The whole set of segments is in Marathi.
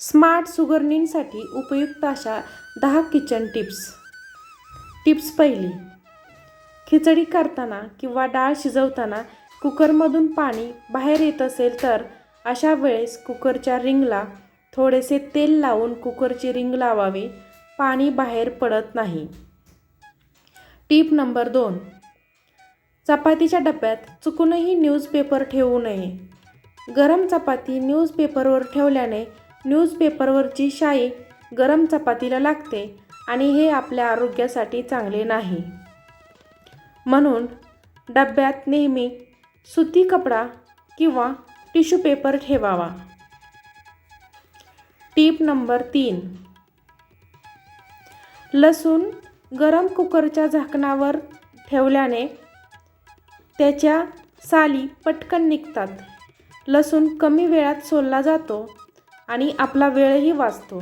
स्मार्ट सुगरणींसाठी उपयुक्त अशा दहा किचन टिप्स. टिप्स पहिली खिचडी करताना किंवा डाळ शिजवताना कुकरमधून पाणी बाहेर येत असेल तर अशा वेळेस कुकरच्या रिंगला थोडेसे तेल लावून कुकरची रिंग लावावी पाणी बाहेर पडत नाही. टीप नंबर दोन चपातीच्या डब्यात चुकूनही न्यूजपेपर ठेवू नये. गरम चपाती न्यूजपेपरवर ठेवल्याने न्यूजपेपरवरची शाई गरम चपातीला लागते आणि हे आपल्या आरोग्यासाठी चांगले नाही. म्हणून डब्यात नेहमी सुती कपडा किंवा टिश्यू पेपर ठेवावा. टीप नंबर तीन. लसूण गरम कुकरच्या झाकणावर ठेवल्याने त्याच्या साली पटकन निघतात. लसूण कमी वेळात सोलला जातो आणि आपला वेळही वाचतो.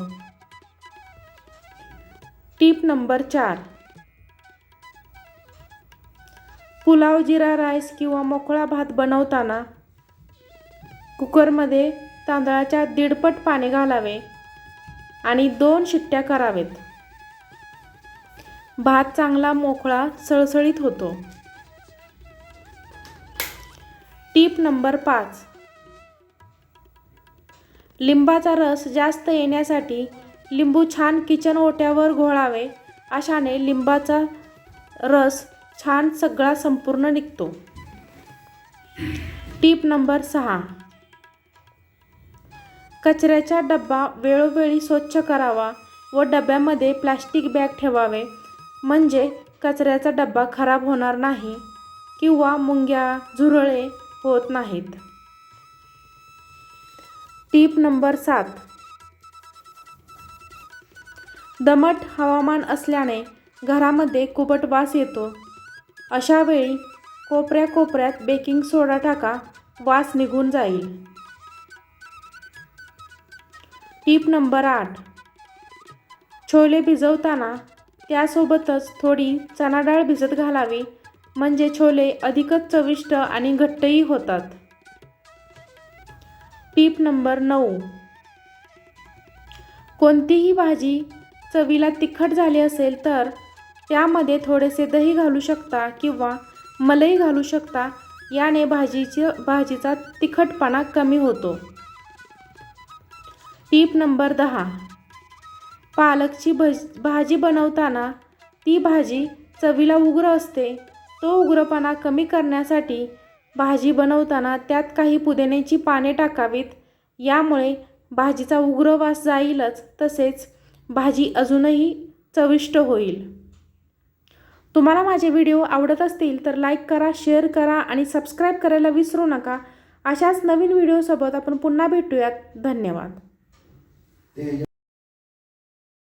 टीप नंबर चार. पुलाव जिरा राईस किंवा मोकळा भात बनवताना कुकरमध्ये तांदळाच्या दीडपट पाणी घालावे आणि दोन शिट्ट्या करावेत. भात चांगला मोकळा सळसळीत होतो. टीप नंबर पाच. लिंबाचा रस जास्त येण्यासाठी लिंबू छान किचन ओट्यावर घोळावे. अशाने लिंबाचा रस छान सगळा संपूर्ण निघतो. टीप नंबर सहा. कचऱ्याचा डब्बा वेळोवेळी स्वच्छ करावा व डब्यामध्ये प्लास्टिक बॅग ठेवावे. म्हणजे कचऱ्याचा डब्बा खराब होणार नाही किंवा मुंग्या झुरळे होत नाहीत. टीप नंबर सात. दमट हवामान असल्याने घरामध्ये कुबट वास येतो. अशा वेळी कोपऱ्या कोपऱ्यात बेकिंग सोडा टाका वास निघून जाईल. टीप नंबर आठ. छोले भिजवताना त्यासोबतच थोडी चणाडाळ भिजत घालावी म्हणजे छोले अधिकच चविष्ट आणि घट्टही होतात. टीप नंबर नऊ. कोणतीही भाजी चवीला तिखट झाली असेल तर त्यामध्ये थोडेसे दही घालू शकता किंवा मलई घालू शकता. याने भाजीची भाजीचा तिखटपणा कमी होतो. टीप नंबर दहा. पालकची भज भाजी बनवताना ती भाजी चवीला उग्र असते. तो उग्रपणा कमी करण्यासाठी भाजी बनवताना त्यात काही पुदिन्याची पाने टाकावीत. यामुळे भाजीचा उग्र वास जाईलच तसेच भाजी अजूनही चविष्ट होईल. तुम्हाला माझे व्हिडिओ आवडत असतील तर लाईक करा शेअर करा आणि सबस्क्राईब करायला विसरू नका. अशाच नवीन व्हिडिओसोबत आपण पुन्हा भेटूयात. धन्यवाद.